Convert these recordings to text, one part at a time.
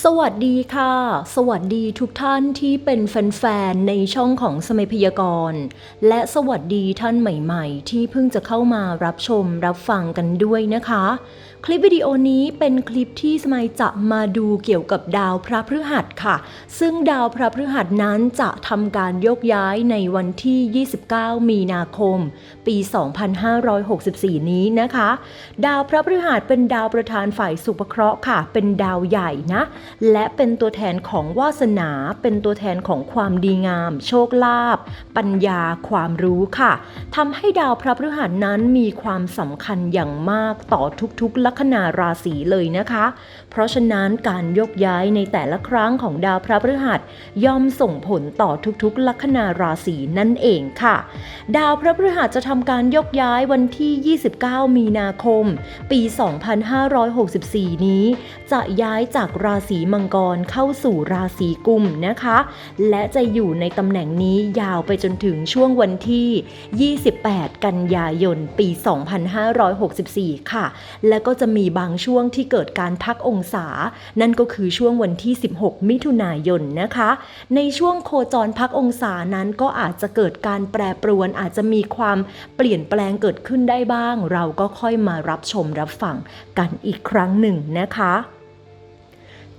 สวัสดีค่ะ สวัสดีทุกท่านที่เป็นแฟนๆในช่องของสมัยพยากรณ์และสวัสดีท่านใหม่ๆ ที่เพิ่งจะเข้ามารับชมรับฟังกันด้วยนะคะ คลิปวิดีโอนี้เป็นคลิปที่สมัยจะมาดูเกี่ยวกับดาวพระพฤหัสค่ะ ซึ่งดาวพระพฤหัสนั้นจะทำการโยกย้ายในวันที่ 29 มีนาคม ปี 2564 นี้นะคะ ดาวพระพฤหัสเป็นดาวประธานฝ่ายสุภเคราะห์ค่ะ เป็นดาวใหญ่นะและเป็นตัวแทนของวาสนา เป็นตัวแทนของความดีงาม โชคลาภปัญญาความรู้ค่ะทำให้ดาวพระพฤหัสนั้นมีความสำคัญอย่างมากต่อทุกๆ ลัคนาราศีเลยนะคะ เพราะฉะนั้นการยกย้ายในแต่ละครั้งของดาวพระพฤหัสย่อมส่งผลต่อทุกๆ ลัคนาราศีนั่นเองค่ะ ดาวพระพฤหัสจะทำการยกย้ายวันที่ 29 มีนาคม ปี 2564 นี้ จะย้ายจากราศีมังกรเข้าสู่ราศีกุมนะคะ และจะอยู่ในตำแหน่งนี้ยาวไปจนถึงช่วงวันที่ 28 กันยายน ปี 2564 ค่ะ แล้วก็จะมีบางช่วงที่เกิดการพักองศา นั่นก็คือช่วงวันที่ 16 มิถุนายนนะคะ ในช่วงโคจรพักองศานั้นก็อาจจะเกิดการแปรปรวนอาจจะมีความเปลี่ยนแปลงเกิดขึ้นได้บ้าง เราก็ค่อยมารับชมรับฟังกันอีกครั้งหนึ่งนะคะ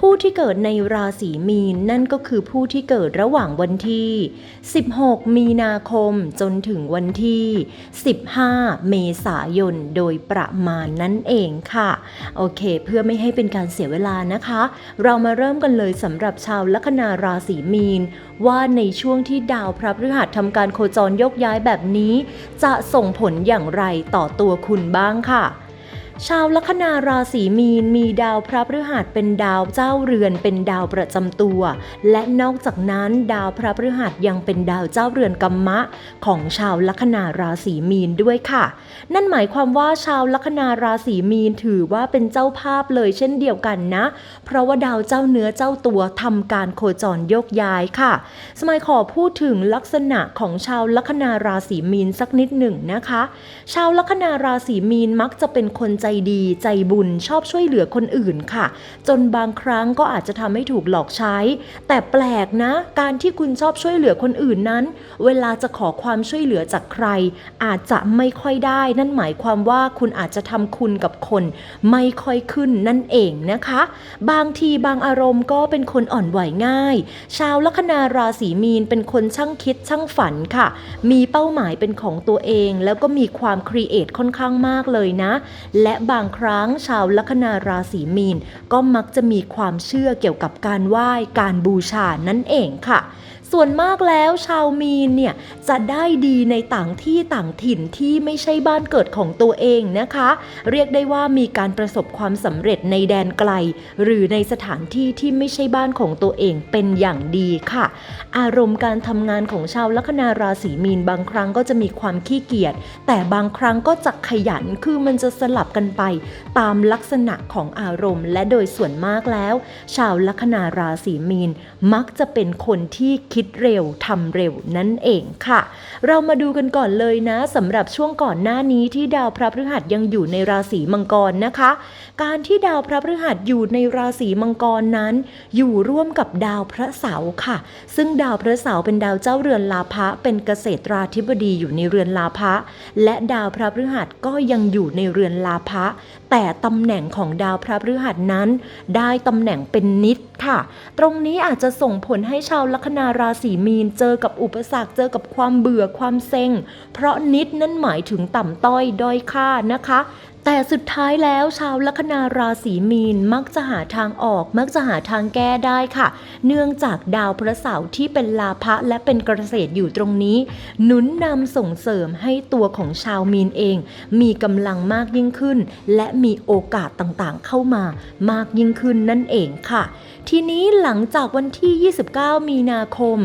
ผู้ที่เกิดในราศีมีนนั่นก็คือผู้ที่เกิดระหว่างวันที่ 16 มีนาคมจนถึงวันที่ 15 เมษายนโดยประมาณนั่นเองค่ะ โอเค เพื่อไม่ให้เป็นการเสียเวลานะคะ เรามาเริ่มกันเลยสำหรับชาวลัคนาราศีมีน ว่าในช่วงที่ดาวพระพฤหัสทำการโคจรยกย้ายแบบนี้ จะส่งผลอย่างไรต่อตัวคุณบ้างค่ะ ชาวลัคนาราศีมีนมีดาวพระพฤหัสเป็นดาวเจ้าเรือนเป็นดาวประจำตัว และนอกจากนั้นดาวพระพฤหัสยังเป็นดาวเจ้าเรือนกัมมะ ของชาวลัคนาราศีมีนด้วยค่ะ นั่นหมายความว่าชาวลัคนาราศีมีนถือว่าเป็นเจ้าภาพเลยเช่นเดียวกันนะ เพราะว่าดาวเจ้าเนื้อเจ้าตัวทำการโคจรโยกย้ายค่ะ สมัยขอพูดถึงลักษณะของชาวลัคนาราศีมีนสักนิดหนึ่งนะคะ ชาวลัคนาราศีมีนมักจะเป็นคนใจใจดีใจบุญชอบช่วยเหลือคนอื่นค่ะ จนบางครั้งก็อาจจะทำให้ถูกหลอกใช้ แต่แปลกนะ การที่คุณชอบช่วยเหลือคนอื่นนั้น เวลาจะขอความช่วยเหลือจากใคร อาจจะไม่ค่อยได้ นั่นหมายความว่าคุณอาจจะทำคุณกับคน ไม่ค่อยขึ้นนั่นเองนะคะ บางทีบางอารมณ์ก็เป็นคนอ่อนไหวง่าย ชาวลัคนาราศีมีนเป็นคนช่างคิดช่างฝันค่ะ มีเป้าหมายเป็นของตัวเองแล้วก็มีความครีเอทค่อนข้างมากเลยนะ และบางครั้งชาวลัคนาราศีมีน ก็มักจะมีความเชื่อเกี่ยวกับการไหว้การบูชานั่นเองค่ะ ส่วนมากแล้วชาวมีนเนี่ยจะได้ดีในต่างที่ต่างถิ่นที่ไม่ใช่บ้านเกิดของตัวเองนะคะ เรียกได้ว่ามีการประสบความสำเร็จในแดนไกล หรือในสถานที่ที่ไม่ใช่บ้านของตัวเองเป็นอย่างดีค่ะ อารมณ์การทำงานของชาวลัคนาราศีมีนบางครั้งก็จะมีความขี้เกียจแต่บางครั้งก็จะขยันคือมันจะสลับกันไป ตามลักษณะของอารมณ์ และโดยส่วนมากแล้ว ชาวลัคนาราศีมีนมักจะเป็นคนที่คิดเร็วทำเร็วนั่นเองค่ะ เรามาดูกันก่อนเลยนะสำหรับช่วงก่อนหน้านี้ที่ดาวพระพฤหัสยังอยู่ในราศีมังกรนะคะ การที่ดาวพระพฤหัสอยู่ในราศีมังกรนั้น อยู่ร่วมกับดาวพระเสาร์ค่ะ ซึ่งดาวพระเสาร์เป็นดาวเจ้าเรือนลาภะเป็นเกษตราธิบดีอยู่ในเรือนลาภะและดาวพระพฤหัสก็ยังอยู่ในเรือนลาภะแต่ตำแหน่งของดาวพระพฤหัสนั้น ได้ตำแหน่งเป็นนิดค่ะ ตรงนี้อาจจะส่งผลให้ชาวลัคนาราราศีมีนเจอกับอุปสรรคเจอกับความเบื่อความเซ็ง เพราะนิดนั้นหมายถึงต่ำต้อยด้อยค่านะคะ แต่สุดท้ายแล้วชาวลัคนาราศีมีนมักจะหาทางออก มักจะหาทางแก้ได้ค่ะ เนื่องจากดาวพระเสาร์ที่เป็นลาภะและเป็นเกษตรอยู่ตรงนี้ หนุนนำส่งเสริมให้ตัวของชาวมีนเอง มีกำลังมากยิ่งขึ้น และมีโอกาสต่างๆ เข้ามามากยิ่งขึ้นนั่นเองค่ะ ทีนี้หลังจากวันที่ 29 มีนาคม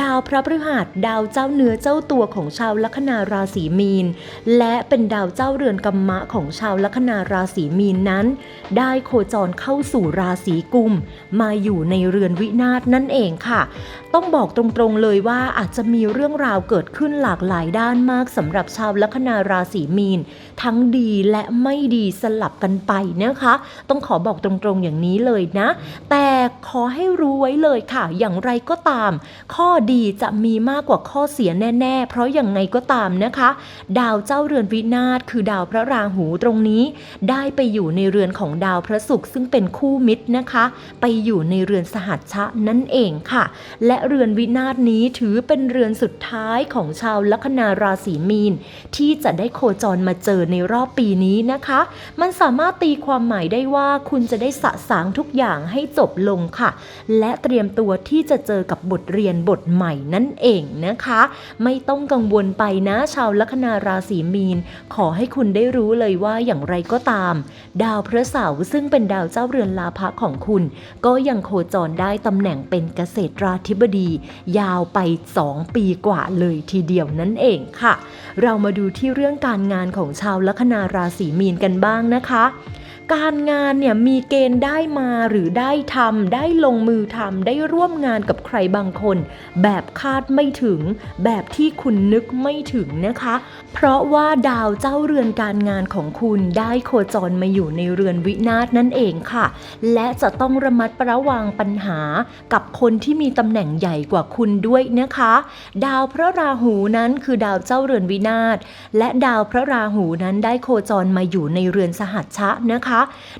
ดาวพระพฤหัสดาวเจ้าเนื้อเจ้าตัวของชาวลัคนาราศีมีน และเป็นดาวเจ้าเรือนกรรมะของชาวลัคนาราศีมีนนั้น ได้โคจรเข้าสู่ราศีกุม มาอยู่ในเรือนวินาศนั่นเองค่ะ ต้องบอกตรงๆเลยว่าอาจจะมีเรื่องราวเกิดขึ้นหลากหลายด้านมากสำหรับชาวลัคนาราศีมีน ทั้งดีและไม่ดีสลับกันไปนะคะ ต้องขอบอกตรงๆอย่างนี้เลยนะ แต่ขอให้รู้ไว้เลยค่ะ อย่างไรก็ตาม ข้อดีจะมีมากกว่าข้อเสียแน่ ๆ เพราะอย่างไงก็ตามนะคะ ดาวเจ้าเรือนวินาศคือดาวพระราหูตรงนี้ ได้ไปอยู่ในเรือนของดาวพระศุกร์ซึ่งเป็นคู่มิตรนะคะ ไปอยู่ในเรือนสหัชชะนั่นเองค่ะ และเรือนวินาศนี้ถือเป็นเรือนสุดท้ายของชาวลัคนาราศีมีน ที่จะได้โคจรมาเจอในรอบปีนี้นะคะ มันสามารถตีความหมายได้ว่าคุณจะได้สะสางทุกอย่างให้จบลงค่ะ และเตรียมตัวที่จะเจอกับบทเรียนบทใหม่นั่นเองนะคะ ไม่ต้องกังวลไปนะชาวลัคนาราศีมีน ขอให้คุณได้รู้เลยว่าอย่างไรก็ตาม ดาวพระเสาร์ซึ่งเป็นดาวเจ้าเรือนลาภะของคุณ ก็ยังโคจรได้ตำแหน่งเป็นเกษตราธิบดี ยาวไป 2 ปีกว่าเลยทีเดียวนั่นเองค่ะ เรามาดูที่เรื่องการงานของชาวลัคนาราศีมีนกันบ้างนะคะ การงานเนี่ยมีเกณฑ์ได้มาหรือได้ทำได้ลงมือทำได้ร่วมงานกับใครบางคน แบบคาดไม่ถึง แบบที่คุณนึกไม่ถึงนะคะ เพราะว่าดาวเจ้าเรือนการงานของคุณได้โคจรมาอยู่ในเรือนวินาศนั่นเองค่ะ และจะต้องระมัดระวังปัญหากับคนที่มีตำแหน่งใหญ่กว่าคุณด้วยนะคะ ดาวพระราหูนั้นคือดาวเจ้าเรือนวินาศและดาวพระราหูนั้นได้โคจรมาอยู่ในเรือนสหัชชะนะคะ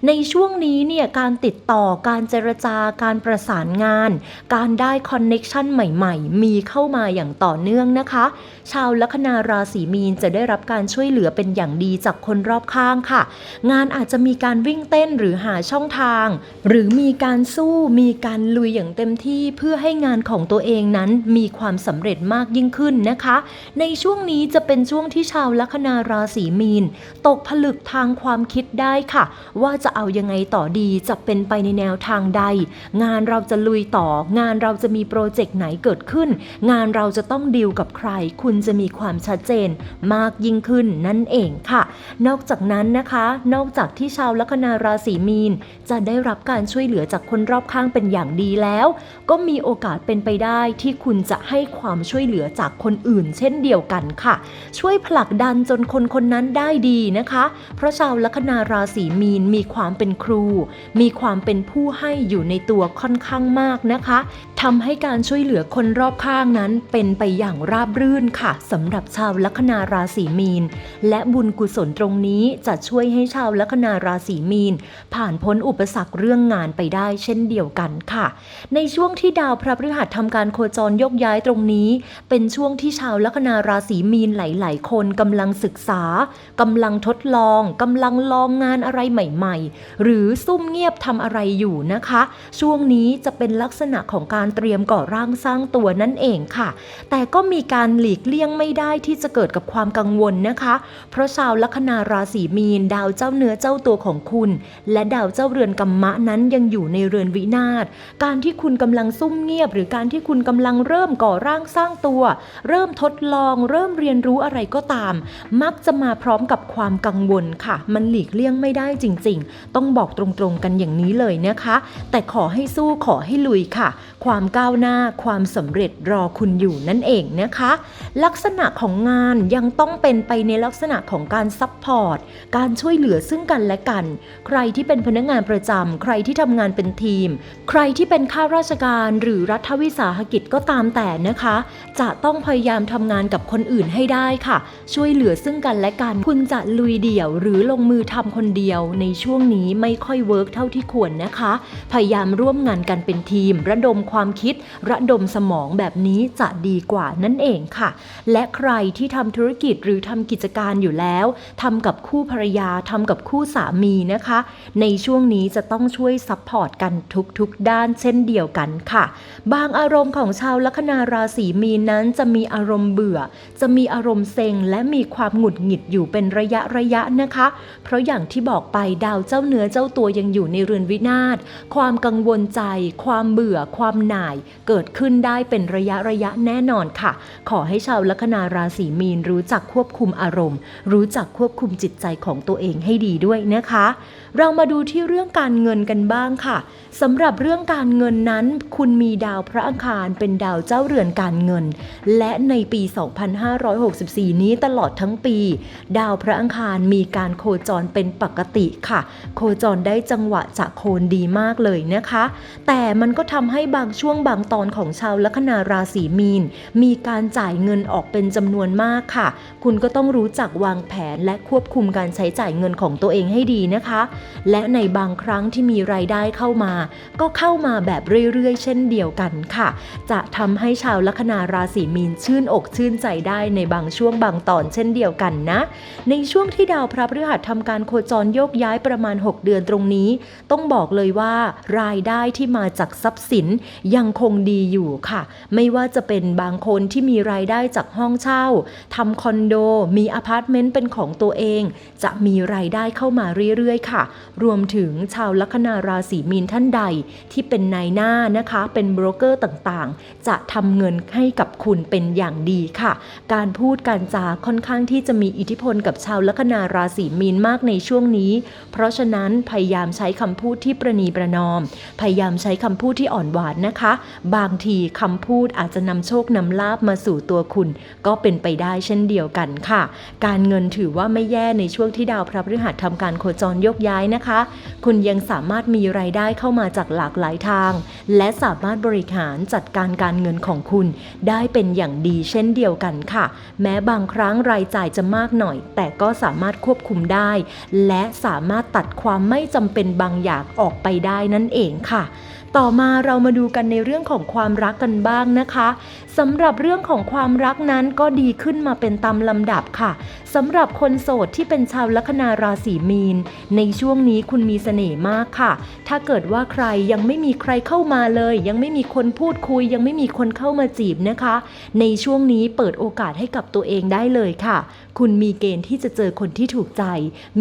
ในช่วงนี้เนี่ยการติดต่อการเจรจาการประสานงาน การได้คอนเน็กชันใหม่ๆ มีเข้ามาอย่างต่อเนื่องนะคะ ชาวลัคนาราศีมีนจะได้รับการช่วยเหลือเป็นอย่างดีจากคนรอบข้างค่ะ งานอาจจะมีการวิ่งเต้นหรือหาช่องทาง หรือมีการสู้มีการลุยอย่างเต็มที่เพื่อให้งานของตัวเองนั้นมีความสำเร็จมากยิ่งขึ้นนะคะ ในช่วงนี้จะเป็นช่วงที่ชาวลัคนาราศีมีน ตกผลึกทางความคิดได้ค่ะว่าจะเอายังไงต่อดีจะเป็นไปในแนวทางใด งานเราจะลุยต่อ งานเราจะมีโปรเจกต์ไหนเกิดขึ้น งานเราจะต้องดีลกับใคร คุณจะมีความชัดเจนมากยิ่งขึ้นนั่นเองค่ะ นอกจากนั้นนะคะ นอกจากที่ชาวลัคนาราศีมีน จะได้รับการช่วยเหลือจากคนรอบข้างเป็นอย่างดีแล้ว ก็มีโอกาสเป็นไปได้ที่คุณจะให้ความช่วยเหลือจากคนอื่น เช่นเดียวกันค่ะ ช่วยผลักดันจนคนคนนั้นได้ดีนะคะ เพราะชาวลัคนาราศีมีนมีความเป็นครู มีความเป็นผู้ให้อยู่ในตัวค่อนข้างมากนะคะทำให้การช่วยเหลือคนรอบข้างนั้นเป็นไปอย่างราบรื่นค่ะสำหรับชาวลัคนาราศีมีน และบุญกุศลตรงนี้จะช่วยให้ชาวลัคนาราศีมีน ผ่านพ้นอุปสรรคเรื่องงานไปได้เช่นเดียวกันค่ะ ในช่วงที่ดาวพระพฤหัสทำการโคจรยกย้ายตรงนี้ เป็นช่วงที่ชาวลัคนาราศีมีนหลาย ๆ คนกำลังศึกษากำลังทดลองกำลังลองงานอะไรใหม่ๆหรือซุ่มเงียบทำอะไรอยู่นะคะ ช่วงนี้จะเป็นลักษณะของการเตรียมก่อร่างสร้างตัวนั่นเองค่ะ แต่ก็มีการหลีกเลี่ยงไม่ได้ที่จะเกิดกับความกังวลนะคะ เพราะชาวลัคนาราศีมีน ดาวเจ้าเนื้อเจ้าตัวของคุณ และดาวเจ้าเรือนกัมมะนั้นยังอยู่ในเรือนวินาศการที่คุณกำลังซุ่มเงียบ หรือการที่คุณกำลังเริ่มก่อร่างสร้างตัว เริ่มทดลอง เริ่มเรียนรู้อะไรก็ตาม มักจะมาพร้อมกับความกังวลค่ะ มันหลีกเลี่ยงไม่ได้จริง ๆ ต้องบอกตรงๆกันอย่างนี้เลยนะคะ แต่ขอให้สู้ขอให้ลุยค่ะ ความก้าวหน้าความสำเร็จรอคุณอยู่นั่นเองนะคะ ลักษณะของงานยังต้องเป็นไปในลักษณะของการซัพพอร์ตการช่วยเหลือซึ่งกันและกัน ใครที่เป็นพนักงานประจำใครที่ทำงานเป็นทีม ใครที่เป็นข้าราชการหรือรัฐวิสาหกิจก็ตามแต่นะคะ จะต้องพยายามทำงานกับคนอื่นให้ได้ค่ะ ช่วยเหลือซึ่งกันและกัน คุณจะลุยเดี่ยวหรือลงมือทำคนเดียวในช่วงนี้ไม่ค่อยเวิร์กเท่าที่ควรนะคะ พยายามร่วมงานกันเป็นทีม ระดมความคิด ระดมสมองแบบนี้จะดีกว่านั่นเองค่ะ และใครที่ทำธุรกิจหรือทำกิจการอยู่แล้วทำกับคู่ภรรยาทำกับคู่สามีนะคะ ในช่วงนี้จะต้องช่วยซัพพอร์ตกันทุกๆด้านเช่นเดียวกันค่ะ บางอารมณ์ของชาวลัคนาราศีมีนนั้นจะมีอารมณ์เบื่อ จะมีอารมณ์เซ็งและมีความหงุดหงิดอยู่เป็นระยะระยะนะคะ เพราะอย่างที่บอกไปดาวเจ้าเนื้อเจ้าตัวยังอยู่ในเรือนวินาศ ความกังวลใจ ความเบื่อ ความหน่าย เกิดขึ้นได้เป็นระยะระยะแน่นอนค่ะ ขอให้ชาวลัคนาราศีมีนรู้จักควบคุมอารมณ์ รู้จักควบคุมจิตใจของตัวเองให้ดีด้วยนะคะ เรามาดูที่เรื่องการเงินกันบ้างค่ะสำหรับเรื่องการเงินนั้น คุณมีดาวพระอังคารเป็นดาวเจ้าเรือนการเงิน และในปี 2564 นี้ตลอดทั้งปี ดาวพระอังคารมีการโคจรเป็นปกติค่ะ โคจรได้จังหวะจะโคนดีมากเลยนะคะ แต่มันก็ทำให้บางช่วงบางตอนของชาวลัคนาราศีมีน มีการจ่ายเงินออกเป็นจำนวนมากค่ะ คุณก็ต้องรู้จักวางแผนและควบคุมการใช้จ่ายเงินของตัวเองให้ดีนะคะและในบางครั้งที่มีรายได้เข้ามา ก็เข้ามาแบบเรื่อยๆ เช่นเดียวกันค่ะ จะทำให้ชาวลัคนาราศีมีนชื่นอกชื่นใจได้ในบางช่วงบางตอนเช่นเดียวกันนะ ในช่วงที่ดาวพระพฤหัสทำการโคจรโยกย้ายประมาณ 6 เดือนตรงนี้ ต้องบอกเลยว่ารายได้ที่มาจากทรัพย์สินยังคงดีอยู่ค่ะ ไม่ว่าจะเป็นบางคนที่มีรายได้จากห้องเช่าทำคอนโดมีอพาร์ตเมนต์เป็นของตัวเอง จะมีรายได้เข้ามาเรื่อยๆ ค่ะรวมถึงชาวลัคนาราศีมีนท่านใดที่เป็นนายหน้านะคะ เป็นโบรกเกอร์ต่างๆ จะทำเงินให้กับคุณเป็นอย่างดีค่ะ การพูดการจาค่อนข้างที่จะมีอิทธิพลกับชาวลัคนาราศีมีนมากในช่วงนี้ เพราะฉะนั้นพยายามใช้คำพูดที่ประนีประนอม พยายามใช้คำพูดที่อ่อนหวานนะคะ บางทีคำพูดอาจจะนำโชคนำลาบมาสู่ตัวคุณ ก็เป็นไปได้เช่นเดียวกันค่ะ การเงินถือว่าไม่แย่ในช่วงที่ดาวพระพฤหัสทำการโคจรโยกย้ายนะคะ คุณยังสามารถมีรายได้เข้ามาจากหลากหลายทาง และสามารถบริหารจัดการการเงินของคุณ ได้เป็นอย่างดีเช่นเดียวกันค่ะ แม้บางครั้งรายจ่ายจะมากหน่อย แต่ก็สามารถควบคุมได้ และสามารถตัดความไม่จำเป็นบางอย่างออกไปได้นั่นเองค่ะ ต่อมาเรามาดูกันในเรื่องของความรักกันบ้างนะคะสำหรับเรื่องของความรักนั้นก็ดีขึ้นมาเป็นตามลำดับค่ะสำหรับคนโสดที่เป็นชาวลัคนาราศีมีน ในช่วงนี้คุณมีเสน่ห์มากค่ะ ถ้าเกิดว่าใครยังไม่มีใครเข้ามาเลย ยังไม่มีคนพูดคุย ยังไม่มีคนเข้ามาจีบนะคะ ในช่วงนี้เปิดโอกาสให้กับตัวเองได้เลยค่ะ คุณมีเกณฑ์ที่จะเจอคนที่ถูกใจ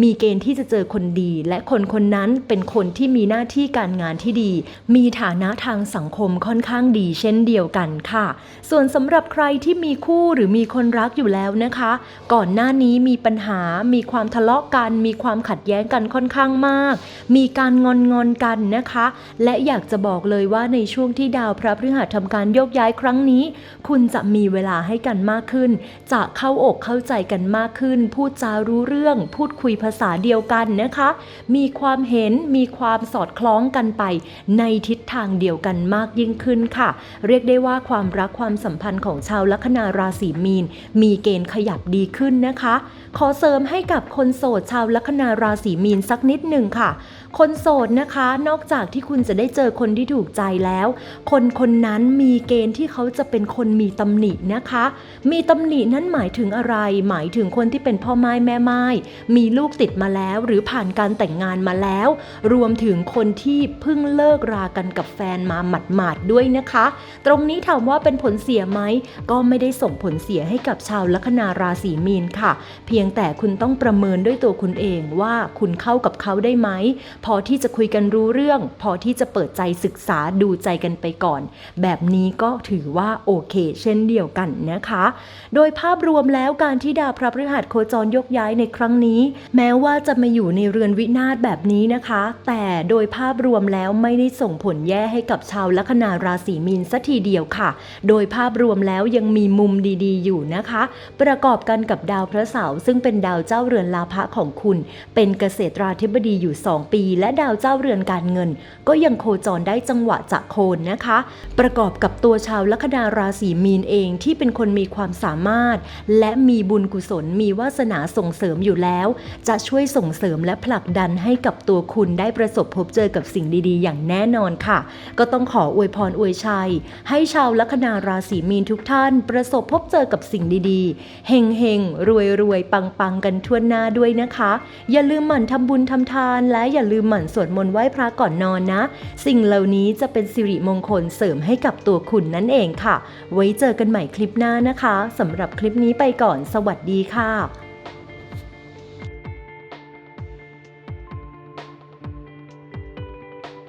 มีเกณฑ์ที่จะเจอคนดี และคนคนนั้นเป็นคนที่มีหน้าที่การงานที่ดี มีฐานะทางสังคมค่อนข้างดีเช่นเดียวกันค่ะ ส่วนสำหรับใครที่มีคู่หรือมีคนรักอยู่แล้วนะคะ ก่อนหน้านี้มีปัญหา มีความทะเลาะกัน มีความขัดแย้งกันค่อนข้างมาก มีการงอนงอนกันนะคะ และอยากจะบอกเลยว่าในช่วงที่ดาวพระพฤหัสทำการโยกย้ายครั้งนี้ คุณจะมีเวลาให้กันมากขึ้น จะเข้าอกเข้าใจกันมากขึ้น พูดจารู้เรื่อง พูดคุยภาษาเดียวกันนะคะ มีความเห็นมีความสอดคล้องกันไป ในทิศทางเดียวกันมากยิ่งขึ้นค่ะ เรียกได้ว่าความรักความสัมพันธ์ของชาวลัคนาราศีมีน มีเกณฑ์ขยับดีขึ้นนะคะ ขอเสริมให้กับคนโสดชาวลัคนาราศีมีนสักนิดหนึ่งค่ะ คนโสดนะคะ นอกจากที่คุณจะได้เจอคนที่ถูกใจแล้ว คนคนนั้นมีเกณฑ์ที่เขาจะเป็นคนมีตำหนินะคะ มีตำหนินั้นหมายถึงอะไรหมายถึงคนที่เป็นพ่อไม้แม่ไม้มีลูกติดมาแล้ว หรือผ่านการแต่งงานมาแล้ว รวมถึงคนที่เพิ่งเลิกรากันกับแฟนมาหมาดๆด้วยนะคะ ตรงนี้ถามว่าเป็นผลเสียไหมก็ไม่ได้ส่งผลเสียให้กับชาวลัคนาราศีมีนค่ะ เพียงแต่คุณต้องประเมินด้วยตัวคุณเองว่าคุณเข้ากับเขาได้ไหมพอที่จะคุยกันรู้เรื่อง พอที่จะเปิดใจศึกษาดูใจกันไปก่อน แบบนี้ก็ถือว่าโอเค เช่นเดียวกันนะคะ โดยภาพรวมแล้วการที่ดาวพระพฤหัสโคจรยกย้ายในครั้งนี้ แม้ว่าจะมาอยู่ในเรือนวินาศแบบนี้นะคะ แต่โดยภาพรวมแล้วไม่ได้ส่งผผลแย่ให้กับชาวลัคนาราศีมีนสัทีเดียวค่ะ โดยภาพรวมแล้วยังมีมุมดีๆ อยู่นะคะ ประกอบกันกับดาวพระเสาร์ซึ่งเป็นดาวเจ้าเรือนลาภะของคุณ เป็นเกษตราธิบดีอยู่ 2 ปี และดาวเจ้าเรือนการเงิน ก็ยังโคจรได้จังหวะจะโคนนะคะ ประกอบกับตัวชาวลัคนาราศีมีนเองที่เป็นคนมีความสามารถ และมีบุญกุศลมีวาสนาส่งเสริมอยู่แล้ว จะช่วยส่งเสริมและผลักดันให้กับตัวคุณได้ประสบพบเจอกับสิ่งดีๆ อย่างแน่นอนค่ะ ก็ต้องขออวยพรอวยชัย ให้ชาวลัคนาราศีมีนทุกท่าน ประสบพบเจอกับสิ่งดีๆเฮงเฮงรวยรวยปังปังๆกันทั่วหน้าด้วยนะคะ อย่าลืมหมั่นทำบุญทำทาน และอย่าลืมหมั่นสวดมนต์ไหว้พระก่อนนอนนะ สิ่งเหล่านี้จะเป็นสิริมงคลเสริมให้กับตัวคุณนั่นเองค่ะ ไว้เจอกันใหม่คลิปหน้านะคะสำหรับคลิปนี้ไปก่อนสวัสดีดีค่ะ